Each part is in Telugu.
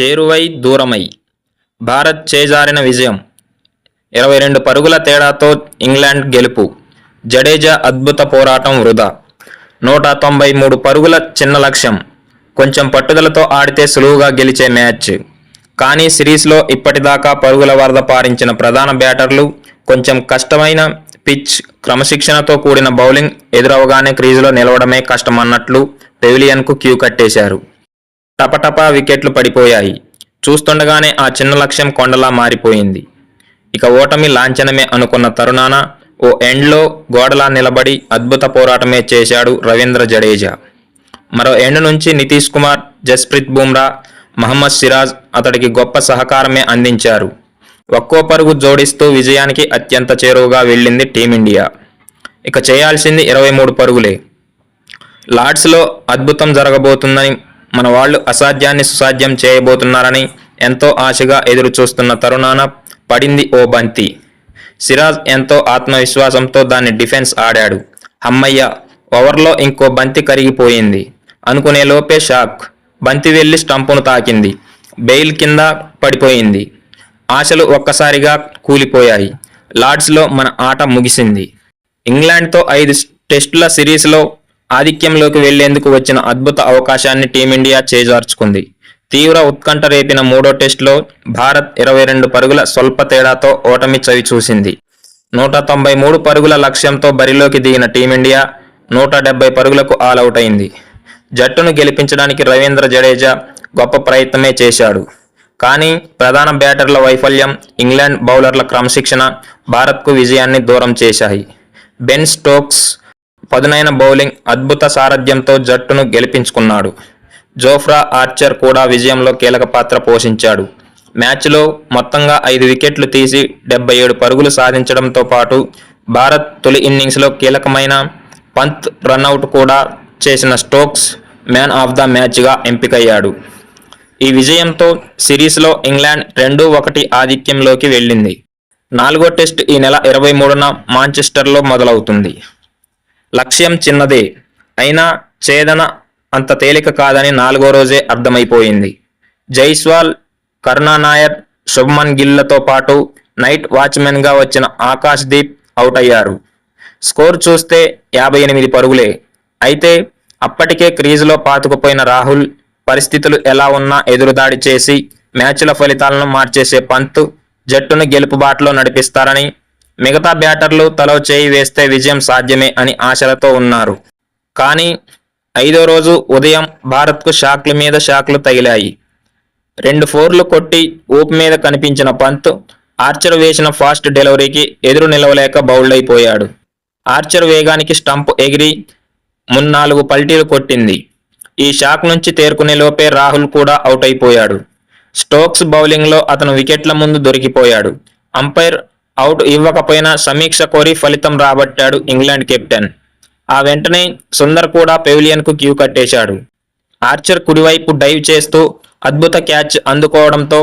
చేరువై దూరమై. భారత్ చేజారిన విజయం. ఇరవై రెండు పరుగుల తేడాతో ఇంగ్లాండ్ గెలుపు. జడేజా అద్భుత పోరాటం వృధా. నూట తొంభై మూడు పరుగుల చిన్న లక్ష్యం. కొంచెం పట్టుదలతో ఆడితే సులువుగా గెలిచే మ్యాచ్. కానీ సిరీస్లో ఇప్పటిదాకా పరుగుల వరద పారించిన ప్రధాన బ్యాటర్లు కొంచెం కష్టమైన పిచ్ క్రమశిక్షణతో కూడిన బౌలింగ్ ఎదురవగానే క్రీజులో నిలవడమే కష్టమన్నట్లు పెవిలియన్కు క్యూ కట్టేశారు. టపటపా వికెట్లు పడిపోయాయి. చూస్తుండగానే ఆ చిన్న లక్ష్యం కొండలా మారిపోయింది. ఇక ఓటమి లాంఛనమే అనుకున్న తరుణాన ఓ ఎండ్లో గోడలా నిలబడి అద్భుత పోరాటమే చేశాడు రవీంద్ర జడేజా. మరో ఎండ్ నుంచి నితీష్ కుమార్ జస్ప్రీత్ బుమ్రా మహమ్మద్ సిరాజ్ అతడికి గొప్ప సహకారమే అందించారు. ఒక్కో పరుగు జోడిస్తూ విజయానికి అత్యంత చేరువగా వెళ్ళింది టీమిండియా. ఇక చేయాల్సింది ఇరవై మూడు పరుగులే. లార్డ్స్లో అద్భుతం జరగబోతుందని మన వాళ్ళు అసాధ్యాన్ని సుసాధ్యం చేయబోతున్నారని ఎంతో ఆశగా ఎదురు చూస్తున్న తరుణాన పడింది ఓ బంతి. సిరాజ్ ఎంతో ఆత్మవిశ్వాసంతో దాన్ని డిఫెన్స్ ఆడాడు. అమ్మయ్య ఓవర్లో ఇంకో బంతి కరిగిపోయింది. అనుకునే లోపే షాక్. బంతి వెళ్ళి స్టంపును తాకింది. బెయిల్ కింద పడిపోయింది. ఆశలు ఒక్కసారిగా కూలిపోయాయి. లార్డ్స్లో మన ఆట ముగిసింది. ఇంగ్లాండ్తో ఐదు టెస్టుల సిరీస్లో ఆధిక్యంలోకి వెళ్ళేందుకు వచ్చిన అద్భుత అవకాశాన్ని టీమిండియా చేజార్చుకుంది. తీవ్ర ఉత్కంఠ రేపిన మూడో టెస్టులో భారత్ ఇరవై రెండు పరుగుల స్వల్ప తేడాతో ఓటమి చవి చూసింది. నూట తొంభై మూడు పరుగుల లక్ష్యంతో బరిలోకి దిగిన టీమిండియా నూట డెబ్బై పరుగులకు ఆలౌట్ అయింది జట్టును గెలిపించడానికి రవీంద్ర జడేజా గొప్ప ప్రయత్నమే చేశాడు. కానీ ప్రధాన బ్యాటర్ల వైఫల్యం ఇంగ్లాండ్ బౌలర్ల క్రమశిక్షణ భారత్కు విజయాన్ని దూరం చేశాయి. బెన్ స్టోక్స్ పదునైన బౌలింగ్ అద్భుత సారథ్యంతో జట్టును గెలిపించుకున్నాడు. జోఫ్రా ఆర్చర్ కూడా విజయంలో కీలక పాత్ర పోషించాడు. మ్యాచ్లో మొత్తంగా ఐదు వికెట్లు తీసి డెబ్బై ఏడు పరుగులు సాధించడంతో పాటు భారత్ తొలి ఇన్నింగ్స్లో కీలకమైన పంత్ రన్అవుట్ కూడా చేసిన స్టోక్స్ మ్యాన్ ఆఫ్ ద మ్యాచ్గా ఎంపికయ్యాడు. ఈ విజయంతో సిరీస్లో ఇంగ్లాండ్ రెండు ఒకటి ఆధిక్యంలోకి వెళ్ళింది. నాలుగో టెస్ట్ ఈ నెల ఇరవై మూడున మాంచెస్టర్లో మొదలవుతుంది. లక్ష్యం చిన్నదే. అయినా ఛేదన అంత తేలిక కాదని నాలుగో రోజే అర్థమైపోయింది. జైస్వాల్ కరుణానాయర్ శుభ్మన్ గిల్లతో పాటు నైట్ వాచ్మెన్గా వచ్చిన ఆకాష్ దీప్ అవుట్ అయ్యారు స్కోర్ చూస్తే యాభై ఎనిమిది పరుగులే. అయితే అప్పటికే క్రీజులో పాతుకుపోయిన రాహుల్ పరిస్థితులు ఎలా ఉన్నా ఎదురుదాడి చేసి మ్యాచ్ల ఫలితాలను మార్చేసే పంత్ జట్టును గెలుపు బాటలో నడిపిస్తారని మిగతా బ్యాటర్లు తలో చేయి వేస్తే విజయం సాధ్యమే అని ఆశలతో ఉన్నారు. కానీ ఐదో రోజు ఉదయం భారత్కు షాక్ల మీద షాక్లు తగిలాయి. రెండు ఫోర్లు కొట్టి ఊపు మీద కనిపించిన పంత్ ఆర్చర్ వేసిన ఫాస్ట్ డెలివరీకి ఎదురు నిలవలేక బౌల్డ్ అయిపోయాడు ఆర్చర్ వేగానికి స్టంప్ ఎగిరి మున్నాలుగు పల్టీలు కొట్టింది. ఈ షాక్ నుంచి తేరుకునే లోపే రాహుల్ కూడా అవుట్ అయిపోయాడు. స్టోక్స్ బౌలింగ్లో అతను వికెట్ల ముందు దొరికిపోయాడు. అంపైర్ అవుట్ ఇవ్వకపోయినా సమీక్ష కోరి ఫలితం రాబట్టాడు ఇంగ్లాండ్ కెప్టెన్. ఆ వెంటనే సుందర్ కూడా పెవిలియన్కు క్యూ కట్టేశాడు. ఆర్చర్ కుడివైపు డైవ్ చేస్తూ అద్భుత క్యాచ్ అందుకోవడంతో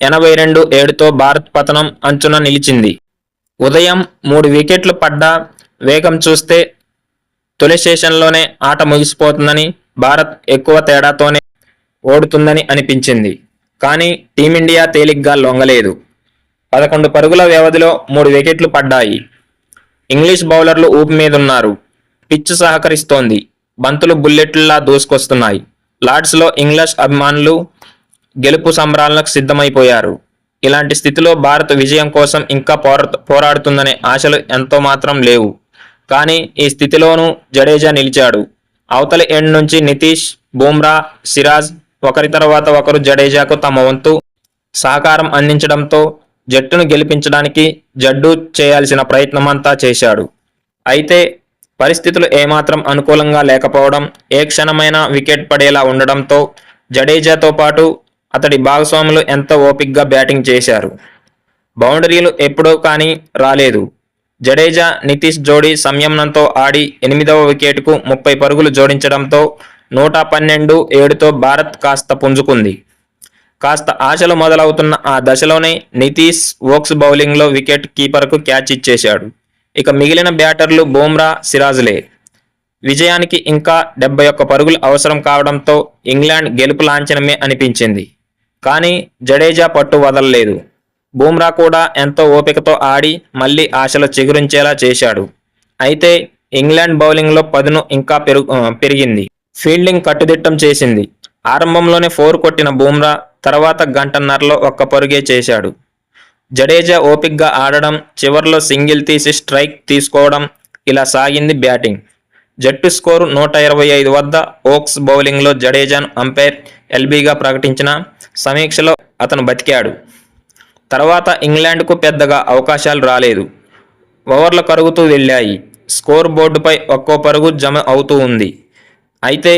ఎనభై రెండు ఏడుతో భారత్ పతనం అంచున నిలిచింది. ఉదయం మూడు వికెట్లు పడ్డా వేగం చూస్తే తొలి సెషన్లోనే ఆట ముగిసిపోతుందని భారత్ ఎక్కువ తేడాతోనే ఓడుతుందని అనిపించింది. కానీ టీమిండియా తేలిగ్గా లొంగలేదు. పదకొండు పరుగుల వ్యవధిలో మూడు వికెట్లు పడ్డాయి. ఇంగ్లీష్ బౌలర్లు ఊపి మీదున్నారు. పిచ్ సహకరిస్తోంది. బంతులు బుల్లెట్లలా దూసుకొస్తున్నాయి. లార్డ్స్లో ఇంగ్లీష్ అభిమానులు గెలుపు సంబరాలకు సిద్ధమైపోయారు. ఇలాంటి స్థితిలో భారత్ విజయం కోసం ఇంకా పోరా పోరాడుతుందనే ఆశలు ఎంతో మాత్రం లేవు. కానీ ఈ స్థితిలోనూ జడేజా నిలిచాడు. అవతలి ఎండ్ నుంచి నితీష్ బూమ్రా సిరాజ్ ఒకరి తర్వాత ఒకరు జడేజాకు తమ వంతు సహకారం అందించడంతో జట్టును గెలిపించడానికి జడ్డు చేయాల్సిన ప్రయత్నమంతా చేశాడు. అయితే పరిస్థితులు ఏమాత్రం అనుకూలంగా లేకపోవడం ఏ క్షణమైనా వికెట్ పడేలా ఉండడంతో జడేజాతో పాటు అతడి భాగస్వాములు ఎంతో ఓపిగ్గా బ్యాటింగ్ చేశారు. బౌండరీలు ఎప్పుడో కానీ రాలేదు. జడేజా నితీష్ జోడీ సంయమనంతో ఆడి ఎనిమిదవ వికెట్కు ముప్పై పరుగులు జోడించడంతో నూట పన్నెండు ఏడుతో భారత్ కాస్త పుంజుకుంది. కాస్త ఆశలు మొదలవుతున్న ఆ దశలోనే నితీష్ ఓక్స్ బౌలింగ్లో వికెట్ కీపర్కు క్యాచ్ ఇచ్చేశాడు. ఇక మిగిలిన బ్యాటర్లు బూమ్రా సిరాజ్లే. విజయానికి ఇంకా డెబ్బై ఒక్క పరుగులు అవసరం కావడంతో ఇంగ్లాండ్ గెలుపు లాంఛనమే అనిపించింది. కానీ జడేజా పట్టు వదలలేదు. బూమ్రా కూడా ఎంతో ఓపికతో ఆడి మళ్ళీ ఆశలు చిగురించేలా చేశాడు. అయితే ఇంగ్లాండ్ బౌలింగ్లో పదును ఇంకా పెరుగు పెరిగింది. ఫీల్డింగ్ కట్టుదిట్టం చేసింది. ఆరంభంలోనే ఫోర్ కొట్టిన బూమ్రా తర్వాత గంటన్నరలో ఒక్క పరుగే చేశాడు. జడేజా ఓపిక్గా ఆడడం చివర్లో సింగిల్ తీసి స్ట్రైక్ తీసుకోవడం ఇలా సాగింది బ్యాటింగ్. జట్టు స్కోరు నూట ఇరవై ఐదు వద్ద ఓక్స్ బౌలింగ్లో జడేజాను అంపైర్ ఎల్బీగా ప్రకటించిన సమీక్షలో అతను బతికాడు. తర్వాత ఇంగ్లాండ్కు పెద్దగా అవకాశాలు రాలేదు. ఓవర్లు కరుగుతూ వెళ్ళాయి. స్కోర్ బోర్డుపై ఒక్కో పరుగు జమ అవుతూ ఉంది. అయితే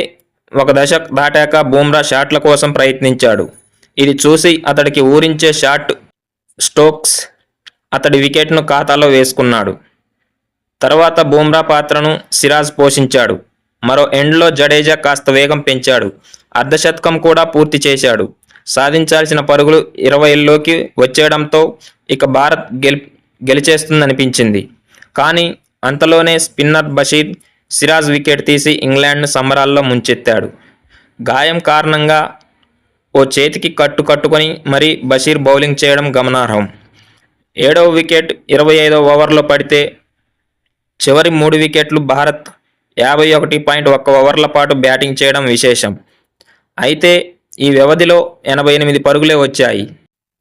ఒక దశ దాటాక బూమ్రా షాట్ల కోసం ప్రయత్నించాడు. ఇది చూసి అతడికి ఊరించే షాట్ స్టోక్స్ అతడి వికెట్ను ఖాతాలో వేసుకున్నాడు. తర్వాత బూమ్రా పాత్రను సిరాజ్ పోషించాడు. మరో ఎండ్లో జడేజా కాస్త వేగం పెంచాడు. అర్ధశతకం కూడా పూర్తి చేశాడు. సాధించాల్సిన పరుగులు ఇరవైలోకి వచ్చేయడంతో ఇక భారత్ గెలి గెలిచేస్తుందనిపించింది. కానీ అంతలోనే స్పిన్నర్ బషీద్ సిరాజ్ వికెట్ తీసి ఇంగ్లాండ్ను సంబరాల్లో ముంచెత్తాడు. గాయం కారణంగా ఓ చేతికి కట్టు కట్టుకొని మరీ బషీర్ బౌలింగ్ చేయడం గమనార్హం. ఏడవ వికెట్ ఇరవై ఐదవ ఓవర్లో పడితే చివరి మూడు వికెట్లు భారత్ యాభై ఒకటి పాయింట్ ఒక్క ఓవర్ల పాటు బ్యాటింగ్ చేయడం విశేషం. అయితే ఈ వ్యవధిలో ఎనభై ఎనిమిది పరుగులే వచ్చాయి.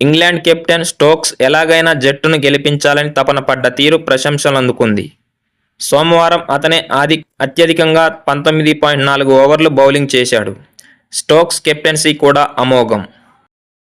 ఇంగ్లాండ్ కెప్టెన్ స్టోక్స్ ఎలాగైనా జట్టును గెలిపించాలని తపన పడ్డ తీరు ప్రశంసలు అందుకుంది సోమవారం అతనే ఆది అత్యధికంగా పంతొమ్మిది పాయింట్ నాలుగు ఓవర్లు బౌలింగ్ చేశాడు. స్టోక్స్ కెప్టెన్సీ కూడా అమోఘం.